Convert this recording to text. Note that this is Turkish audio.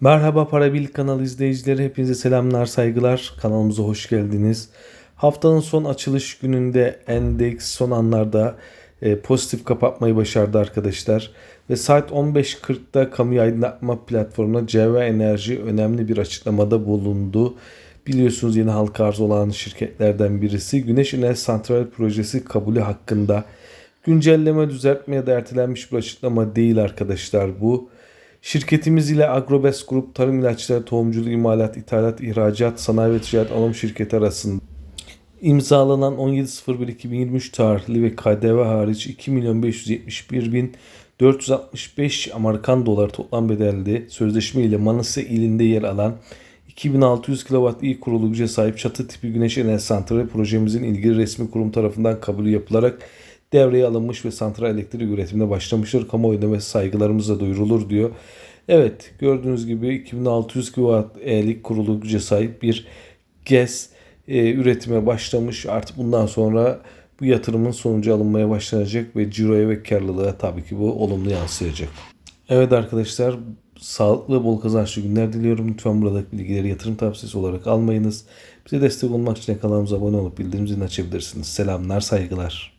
Merhaba Parabil kanal izleyicileri hepinize selamlar saygılar kanalımıza hoş geldiniz. Haftanın son açılış gününde endeks son anlarda e, pozitif kapatmayı başardı arkadaşlar. Ve saat 15.40'da kamu aydınlatma platformuna CV Enerji önemli bir açıklamada bulundu. Biliyorsunuz yeni halka arz olan şirketlerden birisi Güneş Enerji Santral Projesi kabulü hakkında güncelleme düzeltme ya ertelenmiş bir açıklama değil arkadaşlar bu. Şirketimiz ile Agrobest Grup Tarım İlaçları Tohumculuk İmalat İthalat İhracat Sanayi ve Ticaret Anonim Şirketi arasında imzalanan 17.01.2023 tarihli ve KDV hariç 2 milyon 571 bin 465 Amerikan doları toplam bedelli sözleşme ile Manisa ilinde yer alan 2600 kW iyi kurulu güce sahip çatı tipi güneş enerji santrali projemizin ilgili resmi kurum tarafından kabul yapılarak devreye alınmış ve santral elektrik üretimine başlamıştır. Kamuoyuna ve saygılarımızla duyurulur diyor. Evet gördüğünüz gibi 2600 kW'lik kurulu sahip bir GES e, üretime başlamış. Artık bundan sonra bu yatırımın sonucu alınmaya başlanacak ve ciroya ve karlılığa tabii ki bu olumlu yansıyacak. Evet arkadaşlar sağlıklı bol kazançlı günler diliyorum. Lütfen buradaki bilgileri yatırım tavsiyesi olarak almayınız. Bize destek olmak için kanalımıza abone olup bildirim zilini açabilirsiniz. Selamlar, saygılar.